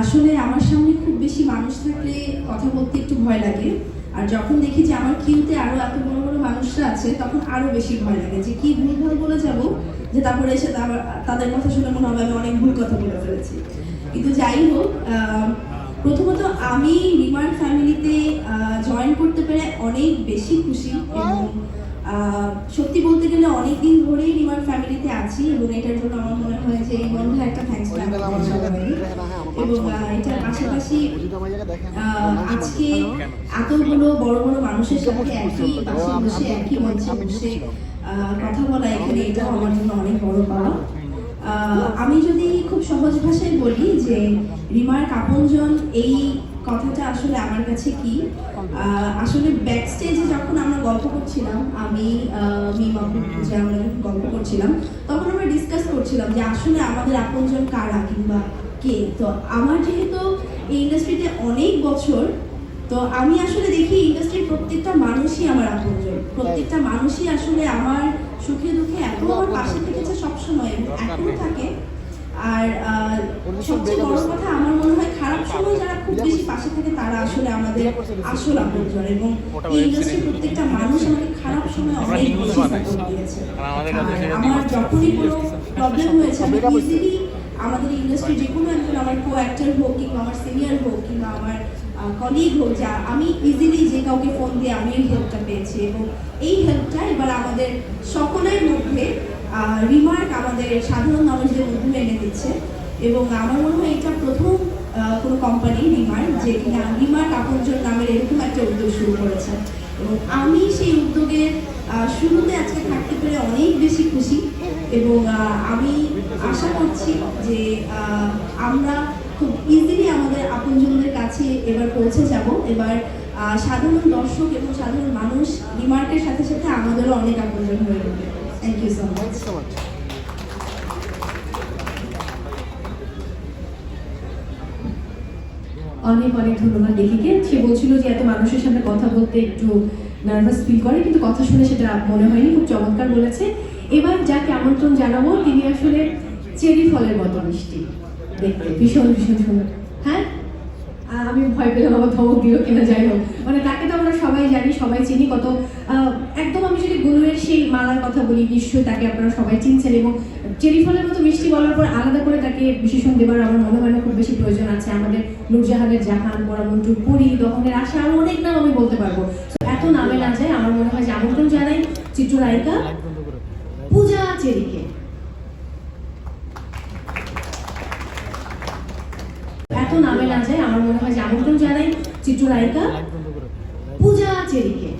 আসলে আমার সামনে খুব বেশি মানুষ থাকলে কথা বলতে একটু ভয় লাগে। আর যখন দেখি যে আমার কিউতে আরও এত বড় বড় মানুষরা আছে, তখন আরও বেশি ভয় লাগে যে কি ভুল ভালো বলে যাব, যে তারপরে এসে তাদের কথা শুনে মনে হবে আমি অনেক ভুল কথা বলে ফেলেছি। কিন্তু যাই হোক প্রথমত আমি রিমার ফ্যামিলিতে জয়েন করতে পেরে অনেক বেশি খুশি এবং সত্যি বলতে গেলে অনেক দিন ধরেই রিমার ফ্যামিলিতে আছি এবং এটার জন্য আমার মনে হয় যে এই বন্ধু একটা থ্যাঙ্কস এবং এটার পাশাপাশি আজকে এতগুলো বড় বড় মানুষের সাথে একই পাশে বসে একই মঞ্চে বসে কথা বলা এখানে এটাও আমার জন্য অনেক বড় পাওয়া আহ, আমি যদি খুব সহজ ভাষায় বলি যে রিমার কাপনজন এই কথাটা আসলে আমার কাছে কি? আসলে ব্যাক স্টেজে যখন আমরা গল্প করছিলাম আমি মিম যে আমরা যখন গল্প করছিলাম তখন আমরা ডিসকাস করছিলাম যে আসলে আমাদের আপনজন কারা কিংবা কে? তো আমার যেহেতু এই ইন্ডাস্ট্রিতে অনেক বছর তো আমি আসলে দেখি ইন্ডাস্ট্রির প্রত্যেকটা মানুষই আমার আপনজন। প্রত্যেকটা মানুষই আসলে আমার সুখে দুঃখে এত আমার পাশে থেকেছে সবসময় এখনও থাকে। আর আহ, সবচেয়ে বড় কথা আমার মনে হয় খারাপ সময় যারা খুব বেশি পাশে থাকে তারা আসলে আমাদের আসল আপনজন এবং এই ইন্ডাস্ট্রির প্রত্যেকটা মানুষ আমাকে খারাপ সময় অনেক বেশি সাপোর্ট দিয়েছে। আমার যখনই কোনো প্রবলেম হয়েছে আমি ইজিলি আমাদের ইন্ডাস্ট্রি যে কোনো একজন আমার কো অ্যাক্টর হোক কিংবা আমার সিনিয়র হোক কিংবা আমার কলিগ হোক যা আমি ইজিলি যে কাউকে ফোন দিয়ে আমি এই হেল্পটা পেয়েছি। এবং এই হেল্পটা এবার আমাদের সকলের মধ্যে রিমার্ক আমাদের সাধারণ মানুষদের মধ্যে এনে দিচ্ছে। এবং আমার মনে হয় এটা প্রথম কোনো কোম্পানি রিমার্ক যে কিনা রিমার্ক আপনজন নামের এরকম একটা উদ্যোগ শুরু করেছে। এবং আমি সেই উদ্যোগের শুরুতে আজকে থাকতে পেরে অনেক বেশি খুশি। এবং আমি আশা করছি যে আমরা খুব ইজিলি আমাদের আপনজনদের কাছে এবার পৌঁছে যাব। এবার সাধারণ দর্শক এবং সাধারণ মানুষ রিমার্কের সাথে সাথে আমাদেরও অনেক আপনজন হয়ে উঠবে। থ্যাংক ইউ সো মাচ অনেক অনেক ধন্যবাদ দেখিকে। সে বলছিল যে এত মানুষের সামনে কথা বলতে একটু নার্ভাস ফিল করে কিন্তু কথা শুনে সেটা মনে হয়নি খুব চমৎকার বলেছে। এবার যাকে আমন্ত্রণ জানাব তিনি আসলে চেরি ফলের মতো মিষ্টি। দেখতে ভীষণ ভীষণ সুন্দর। হ্যাঁ? আমি ভয় পেলাম আমার ধমক দিল কিনা যাই হোক। মানে তাকে তো আমরা সবাই জানি সবাই চিনি কত আহ, একদম আমি যদি গুরুয়ের সেই মালার কথা বলি, নিশ্চয়ই তাকে আপনারা সবাই চিনছেন এবং চেরি ফলের মতো মিষ্টি বলার পর আলাদা করে তাকে বিশেষণ দেবার আমার মনে হয় না খুব বেশি প্রয়োজন আছে। আমাদের নূরজাহানের জাহান মোরামন্টুর পুরী, দহনের আশা, আরও অনেক নাম আমি বলতে পারব। এত নামে না যায়, আমার মনে হয় যে আমন্ত্রণ জানাই চিত্রনায়িকা পূজা চেরিকে। এত নামে না যায়, আমার মনে হয় যে আমন্ত্রণ জানাই চিত্রনায়িকা পূজা চেরিকে।